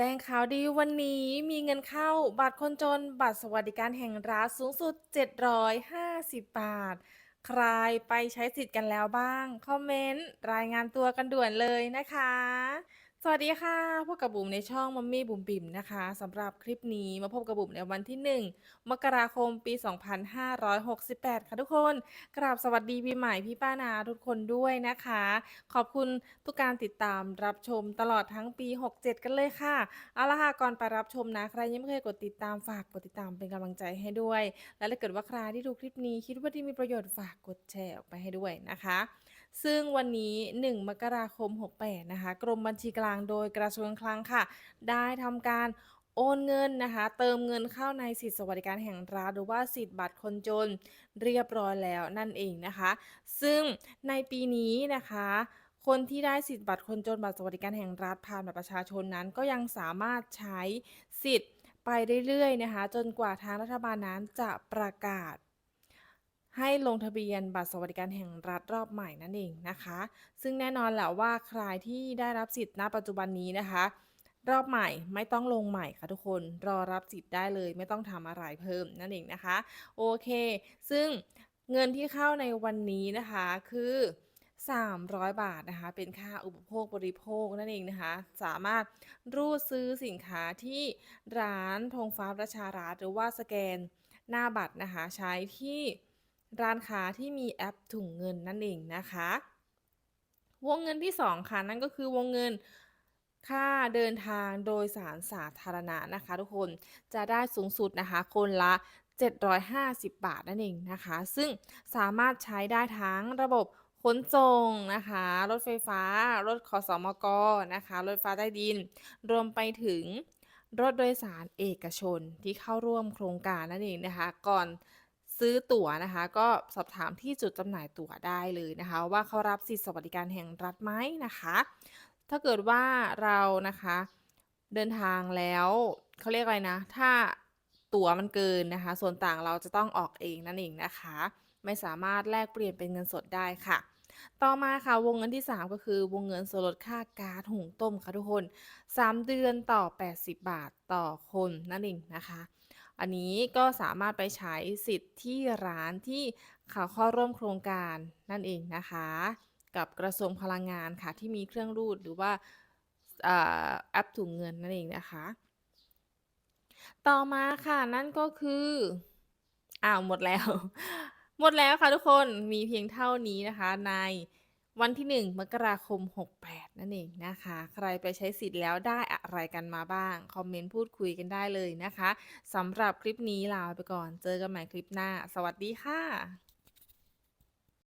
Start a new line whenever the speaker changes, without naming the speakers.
แจ้งข่าวดีวันนี้มีเงินเข้าบัตรคนจนบัตรสวัสดิการแห่งรัฐสูงสุด 750 บาท ใครไปใช้สิทธิ์กันแล้วบ้าง คอมเมนต์ รายงานตัวกันด่วนเลยนะคะ สวัสดีค่ะ พบกับบุ๋มในช่องมัมมี่บุ๋มบิ่มนะคะสำหรับคลิปนี้มาพบกับบุ๋มในวันที่ 1 มกราคมปี 2568 ค่ะทุกคนกราบสวัสดีปีใหม่พี่ป้านาทุกคนด้วยนะคะ ขอบคุณทุกการติดตามรับชมตลอดทั้งปี 67 กันเลยค่ะ เอาละค่ะก่อนไปรับชมนะ ใครยังไม่เคยกดติดตามฝากกดติดตามเป็นกำลังใจให้ด้วย และถ้าเกิดว่าใครที่ดูคลิปนี้คิดว่าที่มีประโยชน์ฝากกดแชร์ออกไปให้ด้วยนะคะ ซึ่งวันนี้ 1 มกราคม 68 นะคะ กรมบัญชีกลางโดยกระทรวงคลังค่ะ ได้ทำการโอนเงินนะคะ เติมเงินเข้าในสิทธิสวัสดิการแห่งรัฐหรือว่าสิทธิบัตรคนจนเรียบร้อยแล้วนั่นเองนะคะ ซึ่งในปีนี้นะคะคนที่ได้สิทธิบัตรคนจนบัตรสวัสดิการแห่งรัฐผ่านบัตรประชาชนนั้น ก็ยังสามารถใช้สิทธิ์ไปเรื่อยๆนะคะ จนกว่าทางรัฐบาลนั้นจะประกาศ ให้ลงทะเบียนบัตรสวัสดิการแห่งรัฐรอบใหม่นั่นเองนะคะ ซึ่งแน่นอนแหละว่าใครที่ได้รับสิทธิ์ณปัจจุบันนี้นะคะ รอบใหม่ไม่ต้องลงใหม่ค่ะทุกคนรอรับสิทธิ์ได้เลยไม่ต้องทำอะไรเพิ่มนั่นเองนะคะ โอเค ซึ่งเงินที่เข้าในวันนี้นะคะคือ 300 บาทนะคะ เป็นค่าอุปโภคบริโภคนั่นเองนะคะ สามารถรูดซื้อสินค้าที่ร้านธงฟ้าประชารัฐหรือว่าสแกนหน้าบัตรนะคะ ใช้ที่ ร้านค้าที่มีแอปถุงเงินนั่นเองนะคะ วงเงินที่ 2 ค่ะนั่นก็คือวงเงินค่าเดินทางโดยสารสาธารณะนะคะทุกคนจะได้สูงสุดนะคะคนละ 750 บาทนั่นเองนะคะ ซึ่งสามารถใช้ได้ทั้งระบบขนส่งนะคะ รถไฟฟ้า รถขสมกนะคะ รถไฟฟ้าใต้ดิน รวมไปถึงรถโดยสารเอกชนที่เข้าร่วมโครงการนั่นเองนะคะ ก่อน ซื้อตั๋วนะคะ ก็สอบถามที่จุดจำหน่ายตั๋วได้เลยนะคะ ว่าเขารับสิทธิสวัสดิการแห่งรัฐไหมนะคะ ถ้าเกิดว่าเรานะคะเดินทางแล้วเขาเรียกอะไรนะ ถ้าตั๋วมันเกินนะคะ ส่วนต่างเราจะต้องออกเองนั่นเองนะคะ ไม่สามารถแลกเปลี่ยนเป็นเงินสดได้ค่ะ ต่อมาค่ะวงเงินที่ 3 ก็คือวงเงินส่วนลดค่ากาซหุงต้มค่ะทุกคน 3 เดือนต่อ 80 บาทต่อคนนั่นเองนะคะ อันนี้ก็สามารถไปใช้สิทธิ์ที่ร้านที่เขาเข้าร่วมโครงการนั่นเองนะคะ กับกระทรวงพลังงานค่ะที่มีเครื่องรูดหรือว่าอ่าแอปถุงเงินนั่นเองนะคะ ต่อมาค่ะนั่นก็คืออ้าวหมดแล้ว หมดแล้วค่ะทุกคนมีเพียงเท่านี้นะคะใน วันที่ 1 มกราคม 68 นั่นเองนะคะ ใครไปใช้สิทธิ์แล้วได้อะไรกันมาบ้าง คอมเมนต์พูดคุยกันได้เลยนะคะสำหรับคลิปนี้ลาไปก่อน เจอกันใหม่คลิปหน้า สวัสดีค่ะ